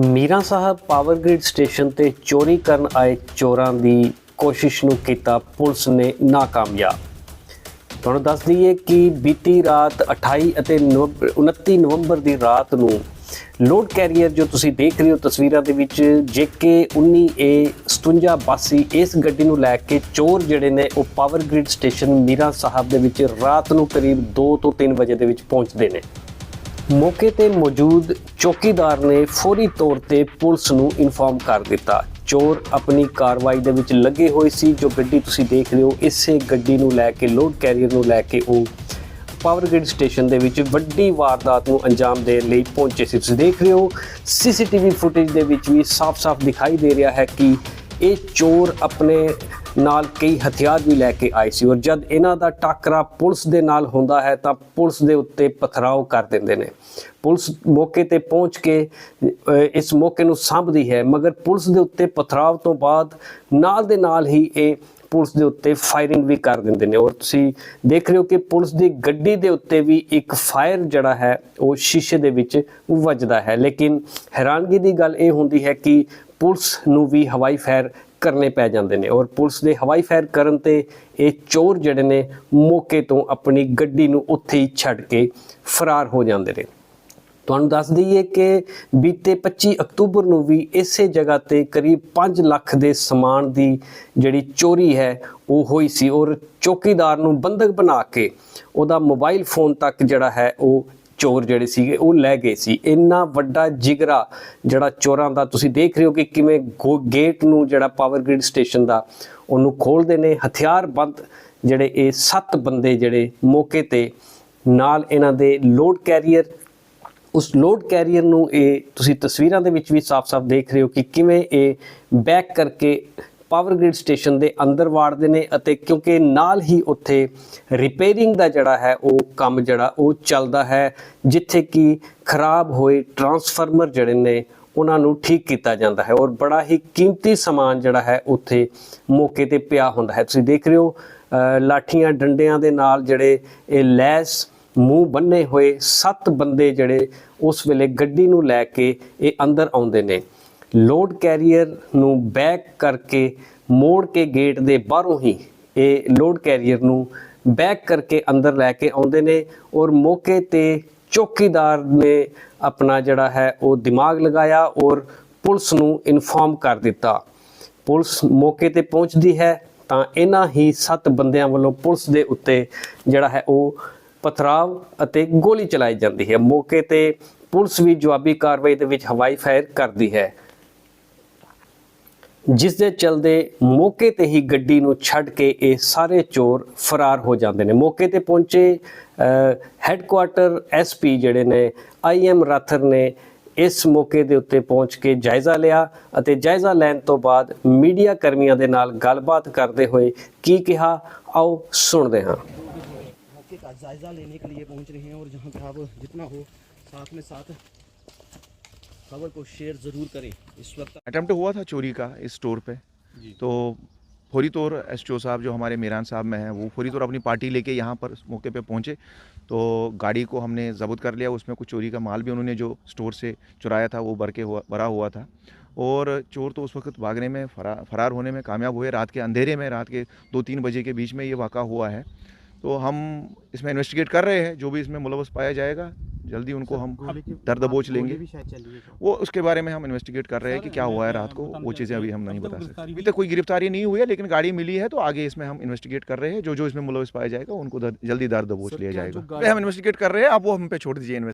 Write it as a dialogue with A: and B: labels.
A: Mira Sahib power grid station ਤੇ ਚੋਰੀ ਕਰਨ ਆਏ ਚੋਰਾਂ ਦੀ ਕੋਸ਼ਿਸ਼ ਨੂੰ ਕੀਤਾ ਪੁਲਿਸ ਨੇ ਨਾਕਾਮਯਾਬ। ਤੁਹਾਨੂੰ ਦੱਸ ਦਈਏ ਕਿ ਬੀਤੀ ਰਾਤ 28 ਅਤੇ ਨਵੰਬਰ- 29 ਨਵੰਬਰ ਦੀ ਰਾਤ ਨੂੰ ਲੋਡ ਕੈਰੀਅਰ ਜੋ ਤੁਸੀਂ ਦੇਖ ਰਹੇ ਹੋ ਤਸਵੀਰਾਂ ਦੇ ਵਿੱਚ JK 19A 57 ਬਾਸੀ ਇਸ ਗੱਡੀ ਨੂੰ ਲੈ ਕੇ ਚੋਰ ਜਿਹੜੇ ਨੇ ਉਹ power grid station Mira Sahib ਦੇ ਵਿੱਚ ਰਾਤ ਨੂੰ ਕਰੀਬ 2 ਤੋਂ 3 ਵਜੇ ਦੇ ਵਿੱਚ ਪਹੁੰਚਦੇ ਨੇ। ਮੌਕੇ ਤੇ ਮੌਜੂਦ ਚੌਕੀਦਾਰ ਨੇ ਫੌਰੀ ਤੌਰ ਤੇ ਪੁਲਿਸ ਨੂੰ ਇਨਫਾਰਮ ਕਰ ਦਿੱਤਾ। ਚੋਰ ਆਪਣੀ ਕਾਰਵਾਈ ਦੇ ਵਿੱਚ ਲੱਗੇ ਹੋਏ ਸੀ, ਜੋ ਗੱਡੀ ਤੁਸੀਂ ਦੇਖ ਰਹੇ ਹੋ, ਇਸੇ ਗੱਡੀ ਨੂੰ ਲੈ ਕੇ, ਲੋਡ ਕੈਰੀਅਰ ਨੂੰ ਲੈ ਕੇ ਉਹ ਪਾਵਰ ਗ੍ਰਿਡ ਸਟੇਸ਼ਨ ਦੇ ਵਿੱਚ ਵੱਡੀ ਵਾਰਦਾਤ ਨੂੰ ਅੰਜਾਮ ਦੇਣ ਲਈ ਪਹੁੰਚੇ ਸੀ। ਤੁਸੀਂ ਦੇਖ ਰਹੇ ਹੋ, ਸੀਸੀਟੀਵੀ ਫੁਟੇਜ ਦੇ ਵਿੱਚ ਵੀ ਸਾਫ਼-ਸਾਫ਼ ਦਿਖਾਈ ਦੇ ਰਿਹਾ ਹੈ ਕਿ ਇਹ ਚੋਰ ਆਪਣੇ ਨਾਲ ਕਈ ਹਥਿਆਰ ਵੀ ਲੈ ਕੇ ਆਏ ਸੀ ਔਰ ਜਦ ਇਹਨਾਂ ਦਾ ਟਾਕਰਾ ਪੁਲਿਸ ਦੇ ਨਾਲ ਹੁੰਦਾ ਹੈ ਤਾਂ ਪੁਲਿਸ ਦੇ ਉੱਤੇ ਪਥਰਾਓ ਕਰ ਦਿੰਦੇ ਨੇ। ਪੁਲਿਸ ਮੌਕੇ ਤੇ ਪਹੁੰਚ ਕੇ ਇਸ ਮੌਕੇ ਨੂੰ ਸਾਂਭਦੀ ਹੈ, ਮਗਰ ਪੁਲਿਸ ਦੇ ਉੱਤੇ ਪਥਰਾਓ ਤੋਂ ਬਾਅਦ ਨਾਲ ਦੇ ਨਾਲ ਹੀ ਇਹ ਪੁਲਿਸ ਦੇ ਉੱਤੇ ਫਾਇਰਿੰਗ ਵੀ ਕਰ ਦਿੰਦੇ ਨੇ। ਔਰ ਤੁਸੀਂ ਦੇਖ ਰਹੇ ਹੋ ਕਿ ਪੁਲਿਸ ਦੀ ਗੱਡੀ ਦੇ ਉੱਤੇ ਵੀ ਇੱਕ ਫਾਇਰ ਜਿਹੜਾ ਹੈ, ਉਹ ਸ਼ੀਸ਼ੇ ਦੇ ਵਿੱਚ ਵੱਜਦਾ ਹੈ। ਲੇਕਿਨ ਹੈਰਾਨਗੀ ਦੀ ਗੱਲ ਇਹ ਹੁੰਦੀ ਹੈ ਕਿ ਪੁਲਿਸ ਨੂੰ ਵੀ ਹਵਾਈ ਫਾਇਰ ਕਰਨੇ ਪੈ ਜਾਂਦੇ ਨੇ ਔਰ ਪੁਲਿਸ ਦੇ ਹਵਾਈ ਫਾਇਰ ਕਰਨ ਤੇ ਇਹ ਚੋਰ ਜਿਹੜੇ ਨੇ ਮੌਕੇ ਤੋਂ ਆਪਣੀ ਗੱਡੀ ਨੂੰ ਉੱਥੇ ਹੀ ਛੱਡ ਕੇ ਫਰਾਰ ਹੋ ਜਾਂਦੇ ਨੇ। ਤੁਹਾਨੂੰ ਦੱਸ ਦਈਏ ਕਿ ਬੀਤੇ 25 ਅਕਤੂਬਰ ਨੂੰ ਵੀ ਇਸੇ ਜਗ੍ਹਾ ਤੇ ਕਰੀਬ 5 ਲੱਖ ਦੇ ਸਮਾਨ ਦੀ ਜਿਹੜੀ ਚੋਰੀ ਹੈ, ਉਹ ਹੋਈ ਸੀ ਔਰ ਚੌਕੀਦਾਰ ਨੂੰ ਬੰਦਕ ਬਣਾ ਕੇ ਉਹਦਾ ਮੋਬਾਈਲ ਫੋਨ ਤੱਕ ਜਿਹੜਾ ਹੈ, ਉਹ ਚੋਰ ਜਿਹੜੇ ਸੀਗੇ ਉਹ ਲੈ ਗਏ ਸੀ। ਇੰਨਾ ਵੱਡਾ ਜਿਗਰਾ ਜਿਹੜਾ ਚੋਰਾਂ ਦਾ ਤੁਸੀਂ ਦੇਖ ਰਹੇ ਹੋ ਕਿ ਕਿਵੇਂ ਗੋ- ਗੇਟ ਨੂੰ ਜਿਹੜਾ ਪਾਵਰ ਗ੍ਰਿਡ ਸਟੇਸ਼ਨ ਦਾ ਉਹਨੂੰ ਖੋਲਦੇ ਨੇ। ਹਥਿਆਰਬੰਦ ਜਿਹੜੇ ਇਹ ਸੱਤ ਬੰਦੇ ਜਿਹੜੇ ਮੌਕੇ ਤੇ ਨਾਲ ਇਹਨਾਂ ਦੇ ਲੋਡ ਕੈਰੀਅਰ ਉਸ ਲੋਡ ਕੈਰੀਅਰ ਨੂੰ ਇਹ ਤੁਸੀਂ ਤਸਵੀਰਾਂ ਦੇ ਵਿੱਚ ਵੀ ਸਾਫ਼-ਸਾਫ਼ ਦੇਖ ਰਹੇ ਹੋ ਕਿ ਕਿਵੇਂ ਇਹ ਬੈਕ ਕਰਕੇ ਪਾਵਰ ਗ੍ਰਿਡ ਸਟੇਸ਼ਨ ਦੇ ਅੰਦਰ ਵਾੜਦੇ ਨੇ ਅਤੇ ਕਿਉਂਕਿ ਨਾਲ ਹੀ ਉੱਥੇ ਰਿਪੇਅਰਿੰਗ ਦਾ ਜਿਹੜਾ ਹੈ ਉਹ ਕੰਮ ਜਿਹੜਾ ਉਹ ਚੱਲਦਾ ਹੈ, ਜਿੱਥੇ ਕਿ ਖਰਾਬ ਹੋਏ ਟਰਾਂਸਫਾਰਮਰ ਜਿਹੜੇ ਨੇ ਉਹਨਾਂ ਨੂੰ ਠੀਕ ਕੀਤਾ ਜਾਂਦਾ ਹੈ ਔਰ ਬੜਾ ਹੀ ਕੀਮਤੀ ਸਮਾਨ ਜਿਹੜਾ ਹੈ ਉੱਥੇ ਮੌਕੇ ਤੇ ਪਿਆ ਹੁੰਦਾ ਹੈ। ਤੁਸੀਂ ਦੇਖ ਰਹੇ ਹੋ ਲਾਠੀਆਂ ਡੰਡਿਆਂ ਦੇ ਨਾਲ ਜਿਹੜੇ ਇਹ ਲੈਸ ਮੂੰਹ ਬੰਨੇ ਹੋਏ ਸੱਤ ਬੰਦੇ ਜਿਹੜੇ ਉਸ ਵੇਲੇ ਗੱਡੀ ਨੂੰ ਲੈ ਕੇ ਇਹ ਅੰਦਰ ਆਉਂਦੇ ਨੇ। ਲੋਡ ਕੈਰੀਅਰ ਨੂੰ ਬੈਕ ਕਰਕੇ ਮੋੜ ਕੇ ਗੇਟ ਦੇ ਬਾਹਰੋਂ ਹੀ ਇਹ ਲੋਡ ਕੈਰੀਅਰ ਨੂੰ ਬੈਕ ਕਰਕੇ ਅੰਦਰ ਲੈ ਕੇ ਆਉਂਦੇ ਨੇ ਔਰ ਮੌਕੇ ਤੇ ਚੌਕੀਦਾਰ ਨੇ ਆਪਣਾ ਜਿਹੜਾ ਹੈ ਉਹ ਦਿਮਾਗ ਲਗਾਇਆ ਔਰ ਪੁਲਿਸ ਨੂੰ ਇਨਫਾਰਮ ਕਰ ਦਿੱਤਾ। ਪੁਲਿਸ ਮੌਕੇ ਤੇ ਪਹੁੰਚਦੀ ਹੈ ਤਾਂ ਇਹਨਾਂ ਹੀ ਸੱਤ ਬੰਦਿਆਂ ਵੱਲੋਂ ਪੁਲਿਸ ਦੇ ਉੱਤੇ ਜਿਹੜਾ ਹੈ ਉਹ ਪਥਰਾਵ ਅਤੇ ਗੋਲੀ ਚਲਾਈ ਜਾਂਦੀ ਹੈ। ਮੌਕੇ ਤੇ ਪੁਲਿਸ ਵੀ ਜਵਾਬੀ ਕਾਰਵਾਈ ਦੇ ਵਿੱਚ ਹਵਾਈ ਫਾਇਰ ਕਰਦੀ ਹੈ। ਜਿਸ ਦੇ ਚਲਦੇ ਮੌਕੇ ਤੇ ਹੀ ਗੱਡੀ ਨੂੰ ਛੱਡ ਕੇ ਇਹ ਸਾਰੇ ਚੋਰ ਫਰਾਰ ਹੋ ਜਾਂਦੇ ਨੇ ਮੌਕੇ ਤੇ ਪਹੁੰਚੇ ਹੈੱਡਕੁਆਟਰ ਐਸਪੀ ਜਿਹੜੇ ਨੇ ਆਈਐਮ ਰਾਥਰ ਨੇ ਇਸ ਮੌਕੇ ਦੇ ਉੱਤੇ ਪਹੁੰਚ ਕੇ ਜਾਇਜ਼ਾ ਲਿਆ ਅਤੇ ਜਾਇਜ਼ਾ ਲੈਣ ਤੋਂ ਬਾਅਦ ਮੀਡੀਆ ਕਰਮੀਆਂ ਦੇ ਨਾਲ ਗੱਲਬਾਤ ਕਰਦੇ ਹੋਏ ਕੀ ਕਿਹਾ ਆਓ ਸੁਣਦੇ ਹਾਂ
B: मौके का जायज़ा लेने के लिए पहुंच रहे हैं और जहां पे आप जितना हो साथ में साथ खबर को शेयर ज़रूर करें। इस वक्त
C: अटेम्प्ट हुआ था चोरी का इस स्टोर पे। तो फौरी तौर एस साहब जो हमारे मीरान साहब में हैं वो फौरी तौर अपनी पार्टी लेके यहाँ पर मौके पे पहुँचे। तो गाड़ी को हमने जब्त कर लिया उसमें कुछ चोरी का माल भी उन्होंने जो स्टोर से चुराया था वो भर के हुआ भरा हुआ था। और चोर तो उस वक्त भागने में फरा, फरार होने में कामयाब हुए। रात के अंधेरे में रात के दो तीन बजे के बीच में ये वाक़ा हुआ है। तो हम इसमें इन्वेस्टिगेट कर रहे हैं जो भी इसमें मुलवस पाया जाएगा। जल्दी उनको हम दर दबोच लेंगे। वो उसके बारे में हम इन्वेस्टिगेट कर रहे हैं कि क्या हुआ है रात को। वो चीज़ें अभी हम नहीं बता सकते। अभी तक कोई गिरफ्तारी नहीं हुई है लेकिन गाड़ी मिली है तो आगे इसमें हम इन्वेस्टिगेट कर रहे हैं। जो जो इसमें मुलविस पाया जाएगा उनको जल्दी दर दबोच लिया जाएगा। हम इन्वेस्टिगेट कर रहे हैं आप वो हम पे छोड़ दीजिए।